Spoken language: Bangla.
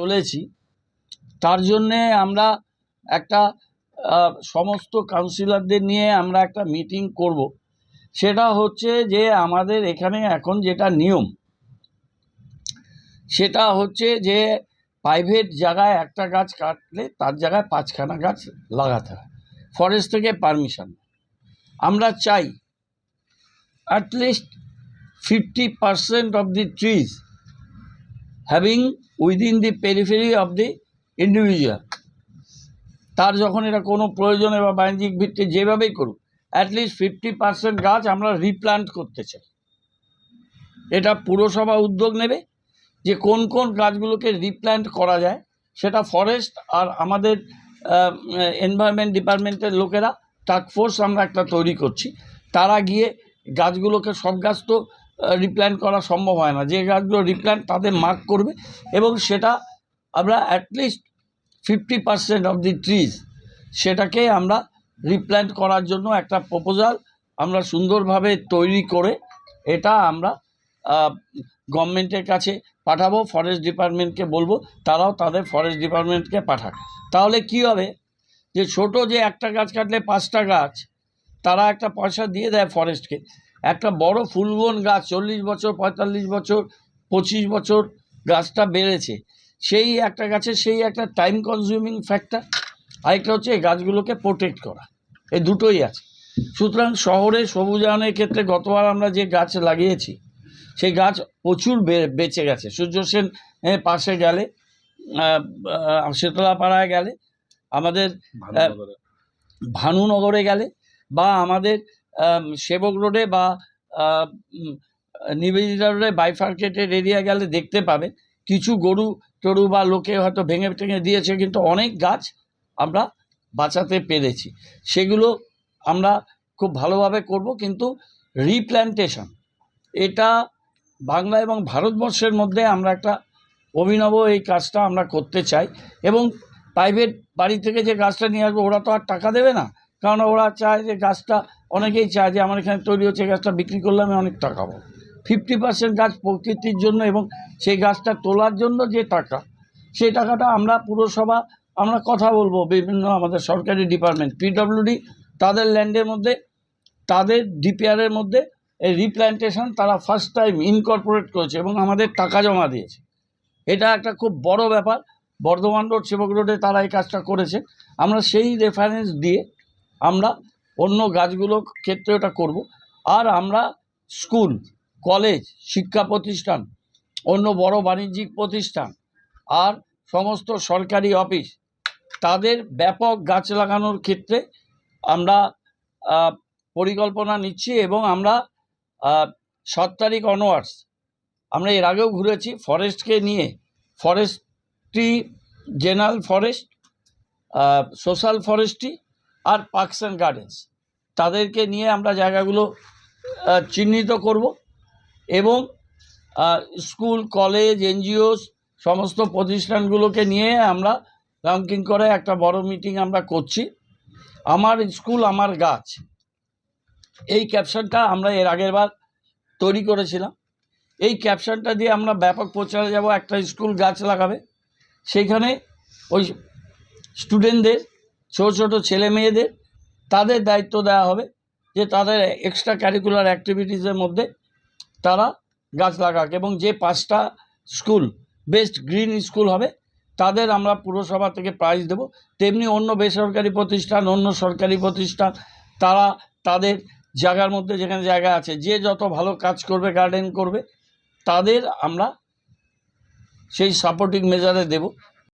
চলেছি, তার জন্যে আমরা একটা সমস্ত কাউন্সিলরদের নিয়ে আমরা একটা মিটিং করব। সেটা হচ্ছে যে আমাদের এখানে এখন যেটা নিয়ম, সেটা হচ্ছে যে প্রাইভেট জায়গায় একটা গাছ কাটলে তার জায়গায় পাঁচখানা গাছ লাগাতে হয় ফরেস্ট থেকে পারমিশন আমরা চাই at least fifty percent of the trees having within the periphery of the individual তার যখন এটা কোনো প্রয়োজনে বা বাণিজ্যিক ভিত্তি যেভাবেই করুক অ্যাটলিস্ট ফিফটি পার্সেন্ট গাছ আমরা রিপ্লান্ট করতে চাই। এটা পুরসভা উদ্যোগ নেবে যে কোন কোন গাছগুলোকে রিপ্ল্যান্ট করা যায়, সেটা ফরেস্ট আর আমাদের এনভায়রনমেন্ট ডিপার্টমেন্টের লোকেরা টাস্কফোর্স আমরা একটা তৈরি করছি। তারা গিয়ে গাছগুলোকে সব গাছ তো রিপ্ল্যান্ট করা সম্ভব হয় না। যে গাছগুলো রিপ্ল্যান্ট তাদের মার্ক করবে এবং সেটা আমরা at least fifty percent of the trees সেটাকে আমরা রিপ্ল্যান্ট করার জন্য একটা প্রপোজাল আমরা সুন্দরভাবে তৈরি করে এটা আমরা গভর্নমেন্টের কাছে পাঠাবো ফরেস্ট ডিপার্টমেন্টকে বলব, তারাও তাদের ফরেস্ট ডিপার্টমেন্টকে পাঠাক। তাহলে কি হবে? যে ছোট যে একটা গাছ কাটলে পাঁচটা গাছ, তারা একটা পয়সা দিয়ে দেয় ফরেস্টকে একটা বড় ফুলবন গাছ চল্লিশ বছর পঁয়তাল্লিশ বছর পঁচিশ বছর গাছটা বেড়েছে। সেই একটা গাছের সেই একটা টাইম কনজিউমিং ফ্যাক্টর আরেকটা হচ্ছে এই গাছগুলোকে প্রোটেক্ট করা। এই দুটোই আছে। সুতরাং শহরে সবুজায়নের ক্ষেত্রে গতবার আমরা যে গাছ লাগিয়েছি সেই গাছ প্রচুর বে- বেঁচে গেছে। সূর্য সেন পাশে গেলে শীতলাপাড়ায় গেলে আমাদের ভানুনগরে গেলে বা আমাদের আম, সেবক রোডে বা নিবেদিতা রোডে বাইফার্কেটেড এরিয়া গেলে দেখতে পাবে। কিছু গরু, টরু বা লোকে হয়তো ভেঙে টেঙে দিয়েছে, কিন্তু অনেক গাছ আমরা বাঁচাতে পেরেছি। সেগুলো আমরা খুব ভালোভাবে করব, কিন্তু রিপ্ল্যান্টেশন এটা বাংলা এবং ভারতবর্ষের মধ্যে আমরা একটা অভিনব এই কাজটা আমরা করতে চাই। এবং প্রাইভেট বাড়ি থেকে যে গাছটা নিয়ে আসব, ওরা তো আর টাকা দেবে না। কারণ ওরা চায় যে গাছটা, অনেকেই চায় যে আমার এখানে তৈরি হচ্ছে গাছটা বিক্রি করলে আমি অনেক টাকা পাবো। ফিফটি পার্সেন্ট গাছ প্রকৃতির জন্য এবং সেই গাছটা তোলার জন্য যে টাকা, সেই টাকাটা আমরা পুরসভা, আমরা কথা বলব বিভিন্ন আমাদের সরকারি ডিপার্টমেন্ট পিডব্লিউডি তাদের ল্যান্ডের মধ্যে, তাদের ডিপিআরের মধ্যে এই রিপ্ল্যান্টেশন তারা ফার্স্ট টাইম ইনকর্পোরেট করেছে এবং আমাদের টাকা জমা দিয়েছে। এটা একটা খুব বড় ব্যাপার, বর্ধমান রোড সেবক রোডে তারা এই কাজটা করেছে। আমরা সেই রেফারেন্স দিয়ে আমরা অন্য গাছগুলোর ক্ষেত্রে ওটা করব। আর আমরা স্কুল, কলেজ, শিক্ষা প্রতিষ্ঠান, অন্য বড় বাণিজ্যিক প্রতিষ্ঠান আর সমস্ত সরকারি অফিস, তাদের ব্যাপক গাছ লাগানোর ক্ষেত্রে আমরা পরিকল্পনা নিচ্ছি এবং আমরা সাত তারিখ অনওয়ার্ডস আমরা এর আগেও ঘুরেছি ফরেস্টকে নিয়ে। Forestry general forest social forestry R parks and gardens তাদেরকে নিয়ে আমরা জায়গাগুলো চিহ্নিত করব এবং স্কুল, কলেজ, এনজিওস, সমস্ত প্রতিষ্ঠানগুলোকে নিয়ে আমরা র্যাঙ্কিং করে একটা বড় মিটিং আমরা করছি। আমার স্কুল আমার গাছ। এই ক্যাপশনটা আমরা এর আগের বার তৈরি করেছিলাম। এই ক্যাপশনটা দিয়ে আমরা ব্যাপক প্রচারে যাব। একটা স্কুল গাছ লাগাবে। সেইখানে ওই স্টুডেন্টদের ছোটো ছোটো ছেলে মেয়েদের, তাদের দায়িত্ব দেওয়া হবে যে তাদের এক্সট্রা ক্যারিকুলার অ্যাক্টিভিটিসের মধ্যে তারা গাছ লাগাক এবং যে পাঁচটা স্কুল বেস্ট গ্রিন স্কুল হবে, তাদের আমরা পুরসভা থেকে প্রাইজ দেব। তেমনি অন্য বেসরকারি প্রতিষ্ঠান, অন্য সরকারি প্রতিষ্ঠান, তারা তাদের জায়গার মধ্যে যেখানে জায়গা আছে, যে যত ভালো কাজ করবে গার্ডেন করবে, তাদের আমরা সেই সাপোর্টিং মেজারে দেব।